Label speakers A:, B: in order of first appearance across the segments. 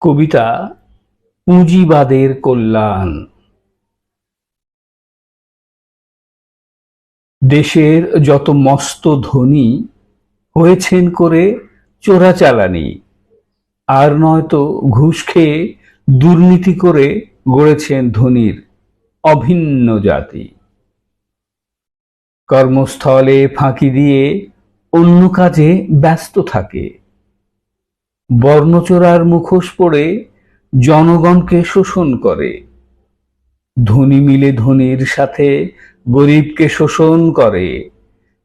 A: কবিতা পুঁজিবাদের কল্যাণ। দেশের যত মস্ত ধনী হয়েছেন করে চোরাচালানি আর নয়তো ঘুষ খেয়ে দুর্নীতি করে গড়েছেন ধনীর অভিন্ন জাতি। কর্মস্থলে ফাঁকি দিয়ে অন্য কাজে ব্যস্ত থাকে বর্ণচোরার মুখোশ পরে জনগণকে শোষণ করে। ধনী মিলে ধনীর সাথে গরিবকে শোষণ করে।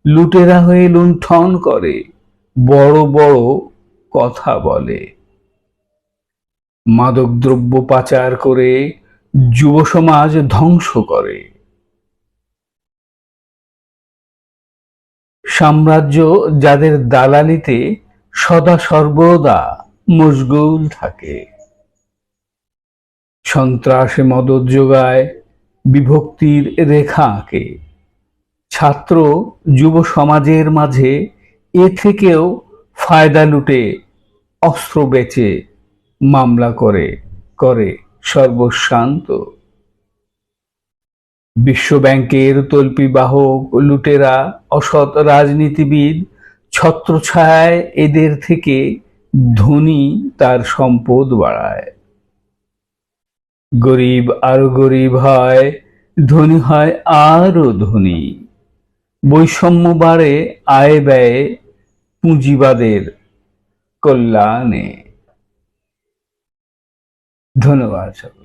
A: লুটেরা হয়ে লুণ্ঠন করে, বড় বড় কথা বলে। মাদকদ্রব্য পাচার করে, যুব সমাজ ধ্বংস করে। সাম্রাজ্য যাদের দালালিতে সদা সর্বদা মশগুল থাকে। সন্ত্রাসে মদত যোগায়, বিভক্তির রেখা আঁকে। ছাত্র যুব সমাজের মাঝে এ থেকেও ফায়দা লুটে, অস্ত্র বেচে, মামলা করে করে সর্বশান্ত। বিশ্বব্যাংকের তল্পিবাহক লুটেরা, অসৎ রাজনীতিবিদ ছত্রছায়ায় এদের থেকে ধনী তার সম্পদ বাড়ায়। গরিব আরও গরিব হয়, ধনী হয় আরও ধনী। বৈষম্য বাড়ে, আয় ব্যয়ে, পুঁজিবাদের কল্যাণে। ধন্যবাদ সকল